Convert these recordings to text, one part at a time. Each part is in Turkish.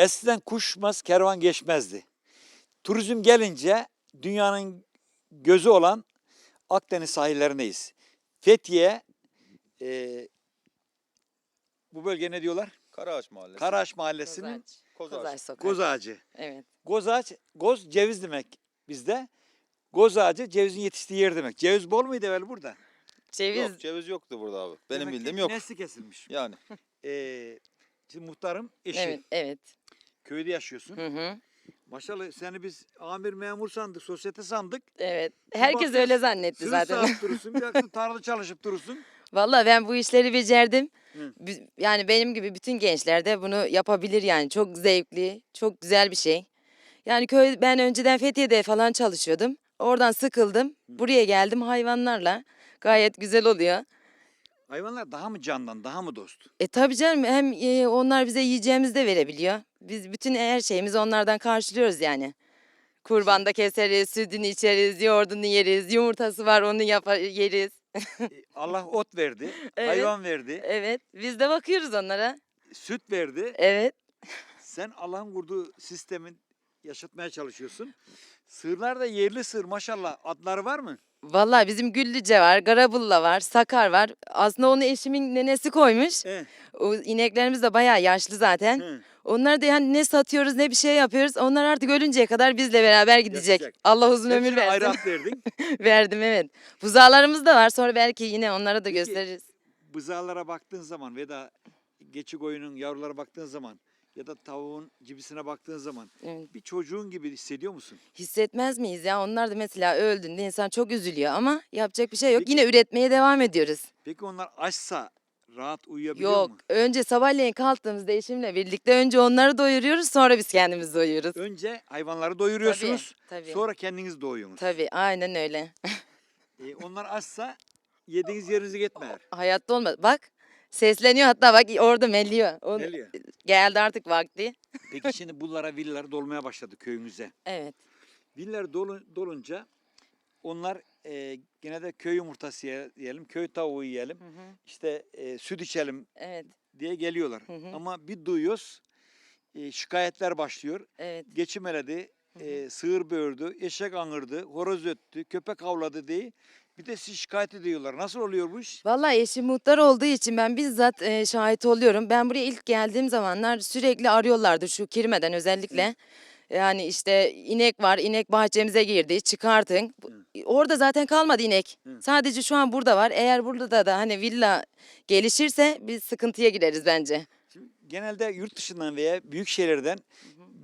Eskiden kuşmaz, kervan geçmezdi. Turizm gelince dünyanın gözü olan Akdeniz sahillerindeyiz. Fethiye, e, bu bölge ne diyorlar? Karaağaç Mahallesi. Karaağaç Mahallesi'nin Kozaç. Kozağaç. Kozaç Sokak. goz ağacı. Evet. Goz ağaç, goz ceviz demek bizde. Goz ağacı cevizin yetiştiği yer demek. Ceviz bol muydu evvel burada? Ceviz. Yok ceviz yoktu burada abi. Benim Demek ki bildiğim yok. Nesli kesilmiş. Yani Ee, şimdi muhtarım eşi. Evet, evet. Köyde yaşıyorsun. Hı hı. Maşallah seni biz amir memur sandık, sosyete sandık. Evet. Herkes bakıyorsun, öyle zannetti zaten. saat durursun, bir baktın tarlada çalışıp durursun. Vallahi ben bu işleri becerdim. Hı. Bi- Yani benim gibi bütün gençler de bunu yapabilir yani. Çok zevkli, çok güzel bir şey. Yani köy ben önceden Fethiye'de falan çalışıyordum. Oradan sıkıldım. Buraya geldim hayvanlarla. Gayet güzel oluyor. Hayvanlar daha mı candan, daha mı dost? E tabii canım hem e, onlar bize yiyeceğimizi de verebiliyor. Biz bütün her şeyimizi onlardan karşılıyoruz yani. Kurbanda keseriz, sütünü içeriz, yoğurdunu yeriz, yumurtası var onu yapar, yeriz. Ee, Allah ot verdi, Evet. hayvan verdi, Evet, biz de bakıyoruz onlara. süt verdi. Evet. Sen Allah'ın kurduğu sistemin yaşatmaya çalışıyorsun. Sığırlar da yerli sığır maşallah. Adları var mı? Vallahi bizim Güllüce var, Garabulla var, Sakar var. Aslında onu eşimin nenesi koymuş. He. O ineklerimiz de bayağı yaşlı zaten. he. Onları da yani ne satıyoruz ne bir şey yapıyoruz. Onlar artık ölünceye kadar bizle beraber gidecek. Yaşayacak. Allah uzun ömür Hepsine versin. ayrı ad verdin. Verdim evet. Buzağlarımız da var. Sonra belki yine onlara da Peki, gösteririz. Bızağlara baktığın zaman ve da geçi koyunun yavrulara baktığın zaman ya da tavuğun cibisine baktığın zaman Evet. bir çocuğun gibi hissediyor musun? Hissetmez miyiz ya? Onlar da mesela öldüğünde insan çok üzülüyor ama yapacak bir şey yok. Peki- Yine üretmeye devam ediyoruz. Peki onlar açsa rahat uyuyabiliyor Yok. mu? Önce sabahleyin kalktığımızda eşimle birlikte önce onları doyuruyoruz sonra biz kendimiz doyuyoruz. Önce hayvanları doyuruyorsunuz. Tabii. Sonra kendiniz doyuyorsunuz. Tabii aynen öyle. Ee, onlar açsa yediğiniz yerinizi gitmer. Hayatta olmaz. Bak sesleniyor hatta bak orada melliyor. O- Geliyor. Geldi artık vakti. Peki şimdi bunlara villalar dolmaya başladı köyümüze. Evet. Villalar dolu, dolunca onlar e, gene de köy yumurtası ye- yiyelim, köy tavuğu yiyelim, Hı hı. işte e, süt içelim Evet. diye geliyorlar. Hı hı. Ama bir duyuyoruz e, şikayetler başlıyor. Evet. Geçim eledi, Hı e, sığır böğürdü, eşek angırdı, horoz öttü, köpek avladı diye. Bir de siz şikayet ediyorlar. Nasıl oluyor bu iş? Vallahi eşim muhtar olduğu için ben bizzat e, şahit oluyorum. Ben buraya ilk geldiğim zamanlar sürekli arıyorlardı şu kirmeden özellikle. Yani işte inek var, inek bahçemize girdi, çıkartın. Bu- Orada zaten kalmadı inek. Sadece şu an burada var. Eğer burada da, da hani villa gelişirse biz sıkıntıya gireriz bence. Şimdi genelde yurt dışından veya büyük şehirlerden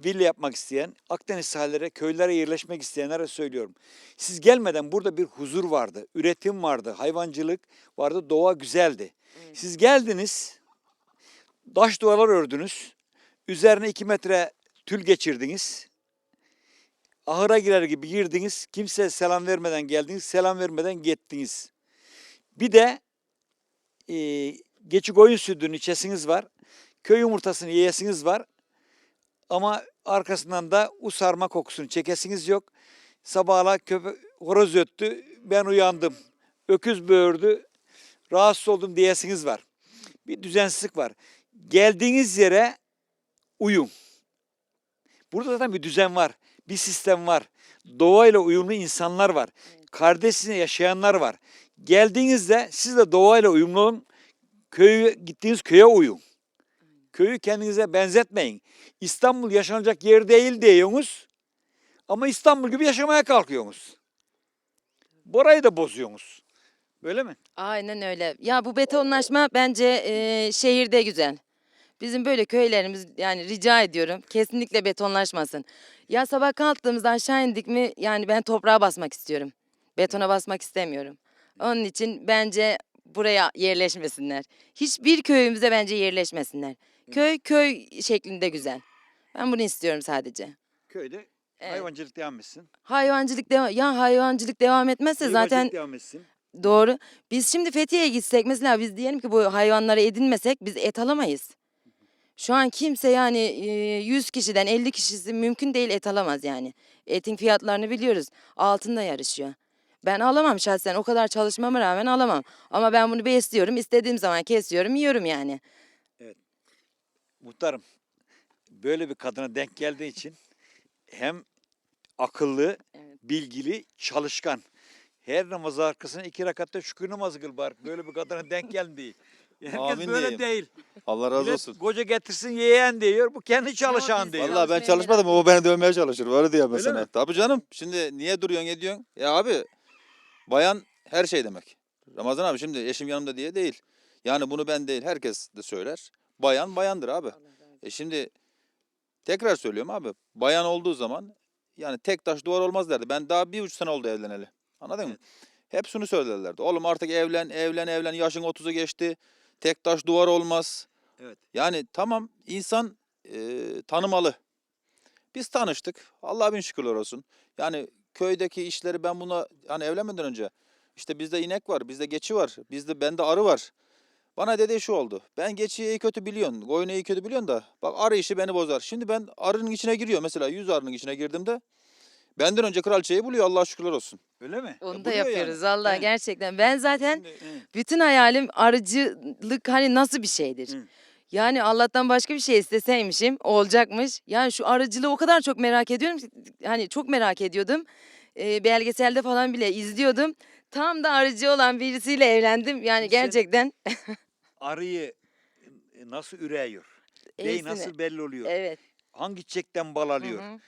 villa yapmak isteyen, Akdeniz sahillere, köylere yerleşmek isteyenlere söylüyorum. Siz gelmeden burada bir huzur vardı, üretim vardı, hayvancılık vardı, doğa güzeldi. Siz geldiniz, taş duvarlar ördünüz, üzerine iki metre tül geçirdiniz. Ahıra girer gibi girdiniz, kimse selam vermeden geldiniz, selam vermeden gittiniz. Bir de e, geçi koyun sütünün içesiniz var. Köy yumurtasını yiyesiniz var. Ama arkasından da u sarma kokusunu çekesiniz yok. Sabahla köpek horoz öttü. Ben uyandım. Öküz böğürdü. Rahatsız oldum diyesiniz var. Bir düzensizlik var. Geldiğiniz yere uyum. Burada zaten bir düzen var. Bir sistem var. Doğayla uyumlu insanlar var. Kardeşine yaşayanlar var. Geldiğinizde siz de doğayla uyumlu olun. Köyü, gittiğiniz köye uyun. Köyü kendinize benzetmeyin. İstanbul yaşanacak yer değil diyorsunuz. Ama İstanbul gibi yaşamaya kalkıyorsunuz. Borayı da bozuyorsunuz. Böyle mi? Aynen öyle. Ya bu betonlaşma bence e, şehirde güzel. Bizim böyle köylerimiz yani rica ediyorum kesinlikle betonlaşmasın. Ya sabah kalktığımızda aşağı indik mi yani ben toprağa basmak istiyorum. Betona basmak istemiyorum. Onun için bence buraya yerleşmesinler. Hiçbir köyümüze bence yerleşmesinler. Köy köy şeklinde güzel. Ben bunu istiyorum sadece. Köyde Evet. hayvancılık devam etsin. Hayvancılık devam ya hayvancılık devam etmezse zaten Hayvancılık devam etsin. Doğru. Biz şimdi Fethiye'ye gitsek mesela biz diyelim ki bu hayvanları edinmesek biz et alamayız. Şu an kimse yani e, 100 kişiden 50 kişisi mümkün değil et alamaz yani. Etin fiyatlarını biliyoruz. Altında yarışıyor. Ben alamam şahsen o kadar çalışmama rağmen alamam. Ama ben bunu besliyorum. istediğim zaman kesiyorum yiyorum yani. Muhtarım böyle bir kadına denk geldiği için hem akıllı, Evet. bilgili, çalışkan. Her namaz arkasına iki rakatta şükür namazı kıl bari. Böyle bir kadına denk geldi. Herkes Amin böyle diyeyim. değil. Allah razı Millet olsun. Koca getirsin yeğen diyor. Bu kendi çalışan diyor. Vallahi- Vallahi ben çalışmadım o beni dövmeye çalışır. Öyle diyor Öyle mesela. mi? Tabii canım. Şimdi niye duruyorsun ediyorsun? Ya abi bayan her şey demek. Ramazan abi şimdi eşim yanımda diye değil. Yani bunu ben değil herkes de söyler. Bayan bayandır abi. E şimdi tekrar söylüyorum abi. Bayan olduğu zaman yani tek taş duvar olmaz derdi. Ben daha bir üç sene oldu evleneli. Anladın mı? Hep şunu söylerlerdi. Oğlum artık evlen, evlen, evlen. Yaşın 30'u geçti. Tek taş duvar olmaz. Evet. Yani tamam insan e, tanımalı. Biz tanıştık. Allah bin şükürler olsun. Yani köydeki işleri ben buna hani evlenmeden önce işte bizde inek var, bizde geçi var, bizde bende arı var. Bana dediği şu oldu. Ben geçiyi iyi kötü biliyorsun, koyunu iyi kötü biliyorsun da bak arı işi beni bozar. Şimdi ben arının içine giriyor mesela 100 arının içine girdiğimde benden önce kraliçeyi buluyor Allah'a şükürler olsun. Öyle mi? Onu Ya da buluyor yani. yapıyoruz vallahi Evet. gerçekten. Ben zaten Şimdi- bütün hayalim arıcılık hani nasıl bir şeydir? Hı. Yani Allah'tan başka bir şey isteseymişim olacakmış. Yani şu arıcılığı o kadar çok merak ediyorum ki hani çok merak ediyordum. Ee, belgeselde falan bile izliyordum. Tam da arıcı olan birisiyle evlendim. Yani sen- gerçekten Arıyı e, nasıl üreyor? Bey iyisini- nasıl belli oluyor? Evet. Hangi çiçekten bal Hı alıyor? hı.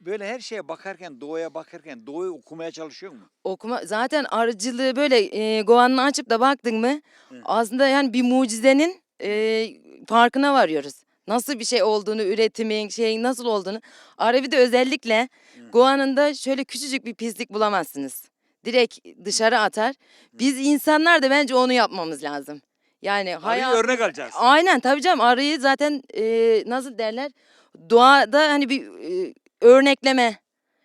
Böyle her şeye bakarken, doğaya bakarken doğayı okumaya çalışıyor mu? Okuma zaten arıcılığı böyle e, Goğan'ını açıp da baktın mı Hı. aslında yani bir mucizenin e, farkına varıyoruz. Nasıl bir şey olduğunu, üretimin şeyin nasıl olduğunu. Arabi'de özellikle Hı. Şöyle küçücük bir pislik bulamazsınız. Direkt dışarı atar. Biz insanlar da bence onu yapmamız lazım. Yani Arıyı hayat... örnek alacağız. Aynen tabii canım arıyı zaten e, nasıl derler doğada hani bir e, örnekleme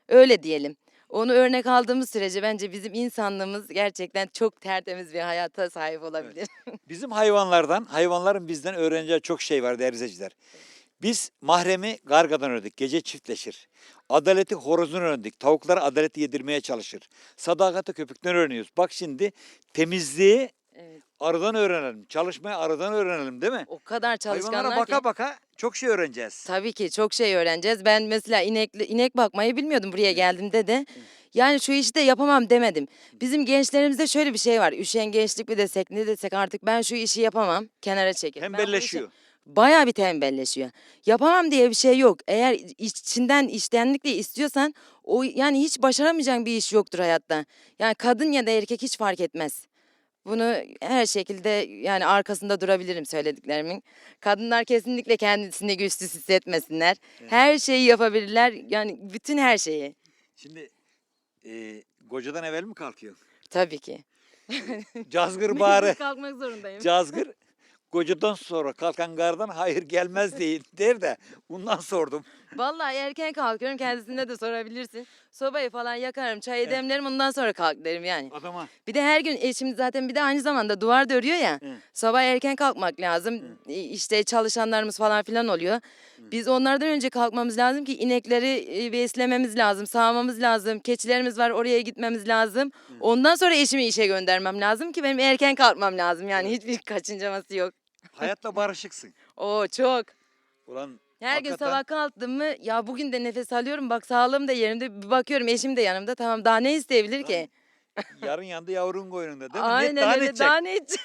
öyle diyelim. Onu örnek aldığımız sürece bence bizim insanlığımız gerçekten çok tertemiz bir hayata sahip olabilir. Bizim hayvanlardan, hayvanların bizden öğreneceği çok şey var değerli izleyiciler. Biz mahremi gargadan öğrendik. Gece çiftleşir. Adaleti horozun öğrendik. Tavuklara adaleti yedirmeye çalışır. Sadakati köpükten öğreniyoruz. Bak şimdi temizliği Evet. Arıdan öğrenelim. Çalışmayı arıdan öğrenelim değil mi? O kadar çalışkanlar Hayvanlara ki. baka baka çok şey öğreneceğiz. Tabii ki çok şey öğreneceğiz. Ben mesela inekli, inek bakmayı bilmiyordum buraya geldiğimde de. Yani şu işi de yapamam demedim. Bizim gençlerimizde şöyle bir şey var. Üşengeçlik mi desek ne desek artık ben şu işi yapamam. Kenara çekil. Ben bu işi- Tembelleşiyor. Bayağı bir tembelleşiyor. Yapamam diye bir şey yok. Eğer içinden içtenlikle istiyorsan o yani hiç başaramayacağın bir iş yoktur hayatta. Yani kadın ya da erkek hiç fark etmez. Bunu her şekilde yani arkasında durabilirim söylediklerimin. Kadınlar kesinlikle kendisini güçsüz hissetmesinler. Her şeyi yapabilirler. Yani bütün her şeyi. Şimdi e, kocadan evvel mi kalkıyor? Tabii ki. Cazgır bağrı. kalkmak zorundayım. Cazgır kocadan sonra kalkan gardan hayır gelmez değil der de bundan sordum. Vallahi erken kalkıyorum kendisine de sorabilirsin. Sobayı falan yakarım, çayı demlerim ondan sonra kalk derim yani. Adama Bir de her gün eşim zaten bir de aynı zamanda duvar da örüyor ya. Hı. Sabah erken kalkmak lazım. İ- İşte çalışanlarımız falan filan oluyor. Biz onlardan önce kalkmamız lazım ki inekleri e, beslememiz lazım, sağmamız lazım. Keçilerimiz var oraya gitmemiz lazım. Ondan sonra eşimi işe göndermem lazım ki benim erken kalkmam lazım. Yani hiçbir kaçıncaması yok. hayatla barışıksın. Oo çok. Ulan Her gün Hakikaten. sabah kalktım mı ya bugün de nefes alıyorum bak sağlığım da yerimde bir bakıyorum eşim de yanımda tamam daha ne isteyebilir ki? yarın yandı yavrun koynunda değil mi? Aynen ne, daha ne öyle edecek? daha ne edecek?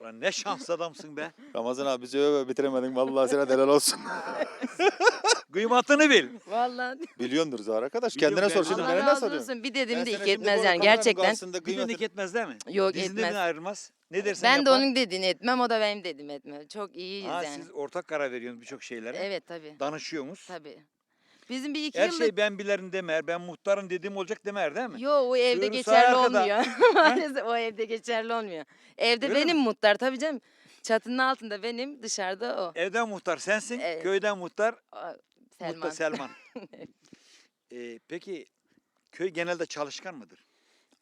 Ulan ne şanslı adamsın be. Ramazan abi bizi öve bitiremedin vallahi sana helal olsun. Kıymatını bil. Vallahi. Biliyordur arkadaş. Biliyorum Kendine ben. sor şimdi Allah bana ne razı soruyorsun? olsun. Bir dedim Ben de sana iki şimdi etmez bu yani kameranın gerçekten. karşısında Bir kıymetini- dinlik etmez değil mi? Yok Dizinden etmez. ayrılmaz. Ne dersen Ben de yapar. onun dediğini etmem o da benim dediğimi etmem. Çok iyiyiz Ha, yani. siz ortak karar veriyorsunuz birçok şeylere. Evet tabii. Danışıyorsunuz. Tabii. Bizim bir iki Her yıllık... şey ben bilirim demer, ben muhtarım dediğim olacak demer değil mi? Yo o evde Sığırı geçerli olmuyor. Maalesef o evde geçerli olmuyor. Evde Öyle mi? benim muhtar tabii canım. Çatının altında benim dışarıda o. Evden muhtar sensin, Evet. köyden muhtar, Selman. muhtar Selman. Ee, peki köy genelde çalışkan mıdır?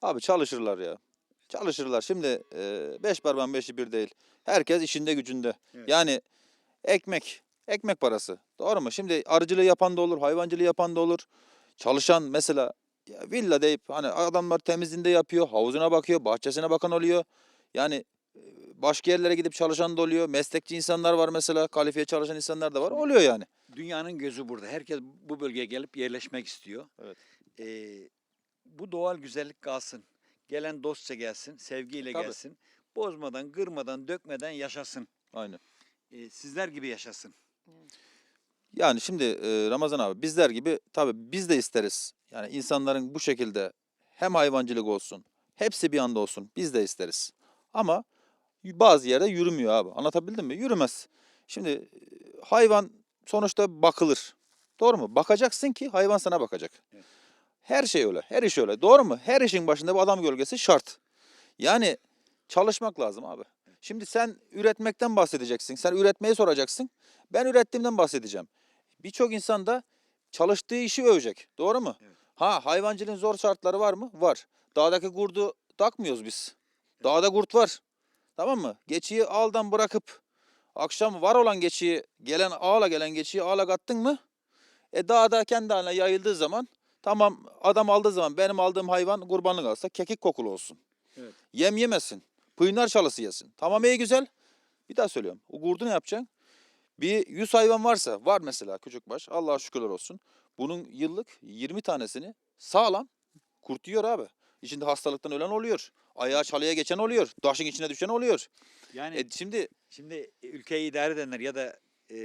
Abi çalışırlar ya. Çalışırlar. Şimdi e, beş parmağın beşi bir değil. Herkes işinde gücünde. Evet. Yani ekmek. Ekmek parası. Doğru mu? Şimdi arıcılığı yapan da olur, hayvancılığı yapan da olur. Çalışan mesela ya villa deyip hani adamlar temizliğinde yapıyor, havuzuna bakıyor, bahçesine bakan oluyor. Yani başka yerlere gidip çalışan da oluyor. Meslekçi insanlar var mesela. Kalifiye çalışan insanlar da var. Oluyor yani. Dünyanın gözü burada. Herkes bu bölgeye gelip yerleşmek istiyor. Evet. Ee, bu doğal güzellik kalsın. Gelen dostça gelsin, sevgiyle Tabii. gelsin. Bozmadan, kırmadan, dökmeden yaşasın. Aynen. Ee, sizler gibi yaşasın. Yani şimdi e, Ramazan abi bizler gibi tabii biz de isteriz. Yani insanların bu şekilde hem hayvancılık olsun, hepsi bir anda olsun biz de isteriz. Ama bazı yerde yürümüyor abi. Anlatabildim mi? Yürümez. Şimdi e, hayvan sonuçta bakılır. Doğru mu? Bakacaksın ki hayvan sana bakacak. Evet. Her şey öyle. Her iş öyle. Doğru mu? Her işin başında bir adam gölgesi şart. Yani çalışmak lazım abi. Şimdi sen üretmekten bahsedeceksin. Sen üretmeyi soracaksın. Ben ürettiğimden bahsedeceğim. Birçok insan da çalıştığı işi övecek. Doğru mu? Evet. Ha hayvancılığın zor şartları var mı? Var. Dağdaki kurdu takmıyoruz biz. Dağda kurt var. Tamam mı? Geçiyi ağdan bırakıp akşam var olan geçiyi gelen ağla gelen geçiyi ağla kattın mı? E dağda kendi haline yayıldığı zaman tamam adam aldığı zaman benim aldığım hayvan kurbanlık alsa kekik kokulu olsun. Evet. Yem yemesin. Pıynar çalısı yesin. Tamam iyi güzel. Bir daha söylüyorum. O kurdu ne yapacaksın? Bir 100 hayvan varsa var mesela küçük baş. Allah'a şükürler olsun. Bunun yıllık 20 tanesini sağlam kurt yiyor abi. İçinde hastalıktan ölen oluyor. Ayağı çalıya geçen oluyor. Taşın içine düşen oluyor. Yani E şimdi Şimdi ülkeyi idare edenler ya da e,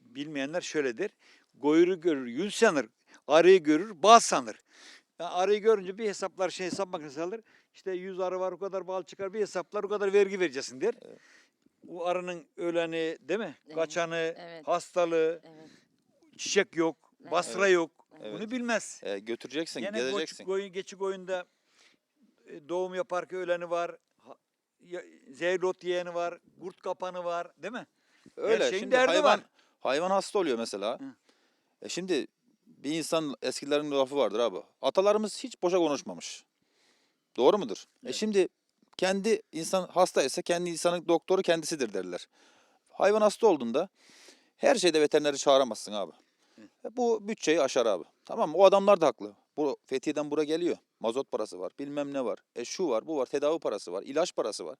bilmeyenler şöyledir. Goyuru görür, yün sanır. Arıyı görür, bal sanır. Yani arıyı görünce bir hesaplar şey hesap makinesi alır. İşte 100 arı var o kadar bal çıkar bir hesaplar o kadar vergi vereceksin der. O arının öleni değil mi? Evet, Kaçanı, evet. hastalığı, Evet. çiçek yok, Evet. basra yok. Evet. Bunu bilmez. e, götüreceksin, Gene gezeceksin. geçik koyun, geçik oyunda e, doğum yaparken öleni var. ha- ya- Zehirli ot yiyeni var, kurt kapanı var değil mi? Öyle. şeyin Şimdi derdi hayvan var. hayvan hasta oluyor mesela. Hı. E şimdi bir insan eskilerin lafı vardır abi. Atalarımız hiç boşa konuşmamış. Doğru mudur? E Evet. şimdi kendi insan hastaysa kendi insanın doktoru kendisidir derler. Hayvan hasta olduğunda her şeyde veterineri çağıramazsın abi. E bu bütçeyi aşar abi. Tamam mı? O adamlar da haklı. Bu Fethiye'den buraya geliyor. Mazot parası var. Bilmem ne var. E şu var, bu var. Tedavi parası var. ilaç parası var.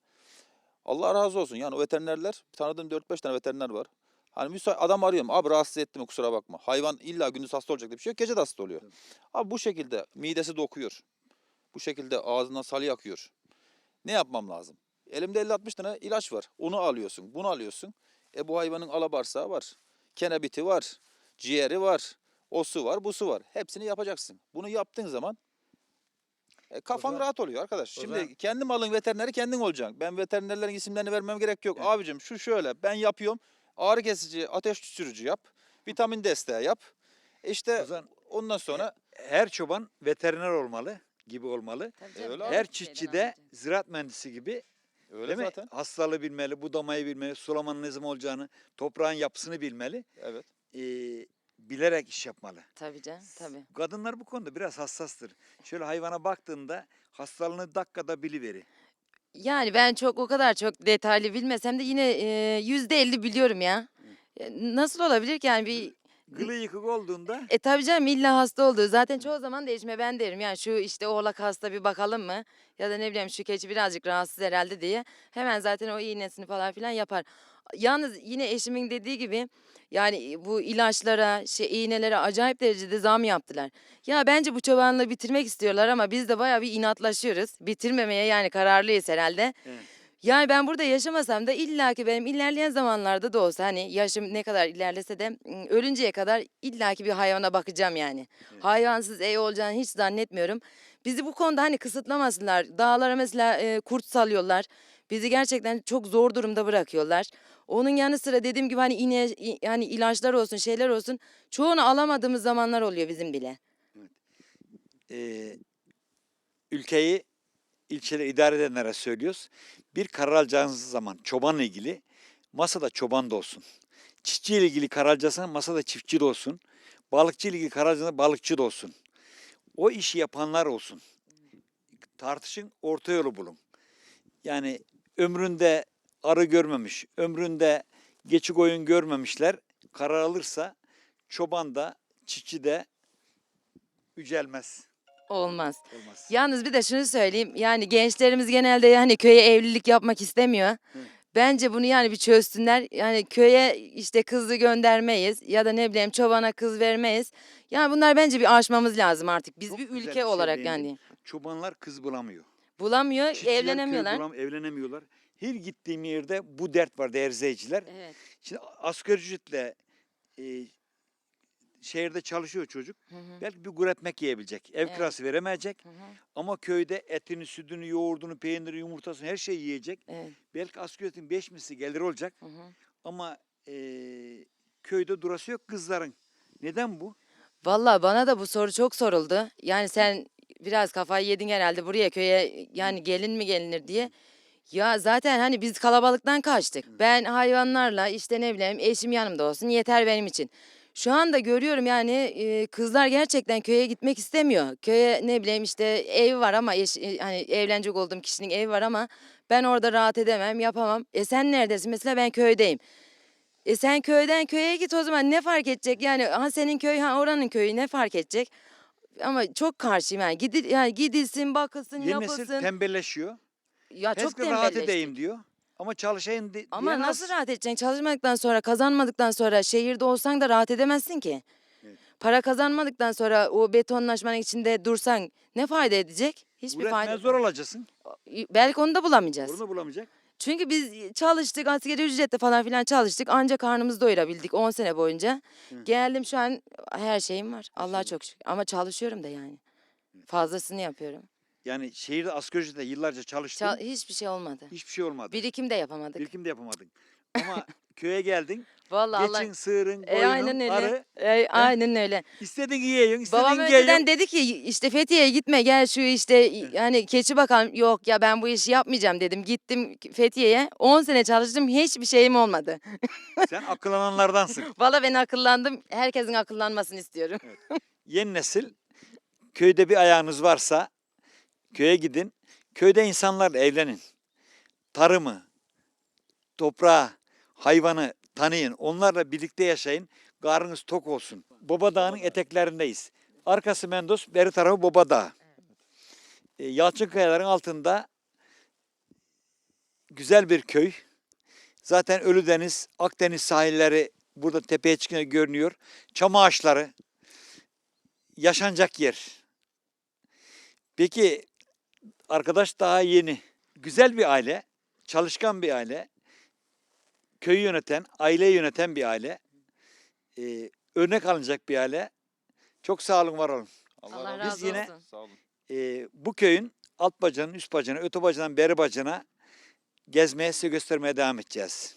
Allah razı olsun. Yani o veterinerler, tanıdığım 4-5 tane veteriner var. Hani müsait adam arıyorum. Abi rahatsız etti mi kusura bakma. Hayvan illa gündüz hasta olacak diye bir şey yok. Gece de hasta oluyor. Abi bu şekilde midesi dokuyor. Bu şekilde ağzından salı yakıyor. Ne yapmam lazım? Elimde 50-60 tane ilaç var. Onu alıyorsun, bunu alıyorsun. E bu hayvanın alabarsağı var. Kenebiti var. Ciğeri var. O su var, bu su var. Hepsini yapacaksın. Bunu yaptığın zaman e, kafan zaman- rahat oluyor arkadaş. Şimdi zaman- kendi malın veterineri kendin olacaksın. Ben veterinerlerin isimlerini vermem gerek yok. Evet. Abicim şu şöyle ben yapıyorum. Ağrı kesici, ateş düşürücü yap. Vitamin desteği yap. İşte O zaman ondan sonra her çoban veteriner olmalı gibi olmalı. Tabii E, öyle her abi. Çiftçi de ziraat mühendisi gibi öyle değil mi? zaten. Hastalığı bilmeli, budamayı bilmeli, sulamanın ne zaman olacağını, toprağın yapısını bilmeli. Evet. Ee, bilerek iş yapmalı. Tabii canım tabii. Kadınlar bu konuda biraz hassastır. Şöyle hayvana baktığında hastalığını dakikada biliveri. Yani ben çok o kadar çok detaylı bilmesem de yine yüzde elli biliyorum ya. E, Nasıl olabilir ki yani bir Gılı yıkık olduğunda E tabii canım illa hasta olduğu. Zaten çoğu zaman değişme ben derim. Yani şu işte oğlak hasta bir bakalım mı? Ya da ne bileyim şu keçi birazcık rahatsız herhalde diye. Hemen zaten o iğnesini falan filan yapar. Yalnız yine eşimin dediği gibi yani bu ilaçlara, şey iğnelere acayip derecede zam yaptılar. Ya bence bu çobanlığı bitirmek istiyorlar ama biz de bayağı bir inatlaşıyoruz. Bitirmemeye yani kararlıyız herhalde. Evet. Yani ben burada yaşamasam da illaki benim ilerleyen zamanlarda da olsa hani yaşım ne kadar ilerlese de ölünceye kadar illaki bir hayvana bakacağım yani. Hayvansız ev olacağını hiç zannetmiyorum. Bizi bu konuda hani kısıtlamasınlar. Dağlara mesela e, kurt salıyorlar. Bizi gerçekten çok zor durumda bırakıyorlar. Onun yanı sıra dediğim gibi hani iğne, yani ilaçlar olsun şeyler olsun çoğunu alamadığımız zamanlar oluyor bizim bile. e, ülkeyi ilçeleri idare edenlere söylüyoruz. Bir karar alacağınız zaman çobanla ilgili masada çoban da olsun. Çiftçi ile ilgili karar alacaksan masada çiftçi de olsun. Balıkçı ile ilgili karar alacaksan balıkçı da olsun. O işi yapanlar olsun. Tartışın, orta yolu bulun. Yani ömründe arı görmemiş, ömründe geçik oyun görmemişler. Karar alırsa çoban da, çiftçi de yücelmez. Olmaz. Olmaz. Yalnız bir de şunu söyleyeyim. Yani gençlerimiz genelde yani köye evlilik yapmak istemiyor. Bence bunu yani bir çözsünler. Yani köye işte kızı göndermeyiz ya da ne bileyim çobana kız vermeyiz. Yani bunlar bence bir aşmamız lazım artık. Biz Çok bir güzel ülke bir şey olarak değindin. yani. Çobanlar kız bulamıyor. Bulamıyor, Çiftçiler köy evlenemiyorlar. bulam- evlenemiyorlar. Her gittiğim yerde bu dert var değerli izleyiciler. Evet. Şimdi asgari ücretle e, şehirde çalışıyor çocuk. Hı hı. Belki bir gur ekmek yiyebilecek. Ev Evet. kirası veremeyecek. Hı hı. Ama köyde etini, sütünü, yoğurdunu, peynirini, yumurtasını her şeyi yiyecek. Evet. Belki asgari ücretin beş misli gelir olacak. Hı hı. Ama e, köyde durası yok kızların. Neden bu? Vallahi bana da bu soru çok soruldu. Yani sen biraz kafayı yedin herhalde buraya köye yani gelin mi gelinir diye. Ya zaten hani biz kalabalıktan kaçtık. Ben hayvanlarla işte ne bileyim eşim yanımda olsun yeter benim için. Şu anda görüyorum yani e, kızlar gerçekten köye gitmek istemiyor. Köye ne bileyim işte ev var ama eş, e, hani evlenecek olduğum kişinin evi var ama ben orada rahat edemem, yapamam. E sen neredesin? Mesela ben köydeyim. E sen köyden köye git o zaman ne fark edecek? Yani ha senin köy ha oranın köyü ne fark edecek? Ama çok karşıyım yani. Gidil, yani gidilsin, bakılsın, Yeni yapılsın. tembelleşiyor. Ya çok Çok rahat tembelleştik. edeyim diyor. Ama çalışayım di- Ama diyen az. nasıl rahat edeceksin? Çalışmadıktan sonra, kazanmadıktan sonra şehirde olsan da rahat edemezsin ki. Evet. Para kazanmadıktan sonra o betonlaşmanın içinde dursan ne fayda edecek? Hiçbir Üretmeye fayda. zor olacaksın. Belki onu da bulamayacağız. Onu da bulamayacak. Çünkü biz çalıştık, asgari ücretle falan filan çalıştık. Ancak karnımızı doyurabildik 10 sene boyunca. Geldim şu an her şeyim var. Allah'a çok şükür. Ama çalışıyorum da yani. Fazlasını yapıyorum. Yani şehirde asgari ücretle yıllarca çalıştın. Çal- hiçbir şey olmadı. Hiçbir şey olmadı. Birikim de yapamadık. Birikim de yapamadın. Ama köye geldin. Vallahi Allah. Geçin, sığırın, E, koyunun, aynen öyle. arı. E, aynen öyle. İstediğin yiyorsun, istediğin Babam giyiyorsun. önceden dedi ki işte Fethiye'ye gitme gel şu işte yani keçi bakalım. Yok ya ben bu işi yapmayacağım dedim. Gittim Fethiye'ye. 10 sene çalıştım hiçbir şeyim olmadı. Sen akıllananlardansın. Valla ben akıllandım. Herkesin akıllanmasını istiyorum. Yeni nesil köyde bir ayağınız varsa köye gidin. Köyde insanlarla evlenin. Tarımı, toprağı, hayvanı tanıyın. Onlarla birlikte yaşayın. Karnınız tok olsun. Baba Dağı'nın eteklerindeyiz. Arkası Mendos, beri tarafı Baba Dağı. E, Yalçın Kayaların altında güzel bir köy. Zaten Ölüdeniz, Akdeniz sahilleri burada tepeye çıkınca görünüyor. Çam ağaçları, yaşanacak yer. Peki arkadaş daha yeni. Güzel bir aile, çalışkan bir aile, köyü yöneten, aileyi yöneten bir aile. Ee, örnek alınacak bir aile. Çok sağ olun, var olun. Allah Biz razı yine- olsun. Sağ olun. Ee, bu köyün alt bacağının üst bacağına, öte bacağından beri bacağına gezmeye size göstermeye devam edeceğiz.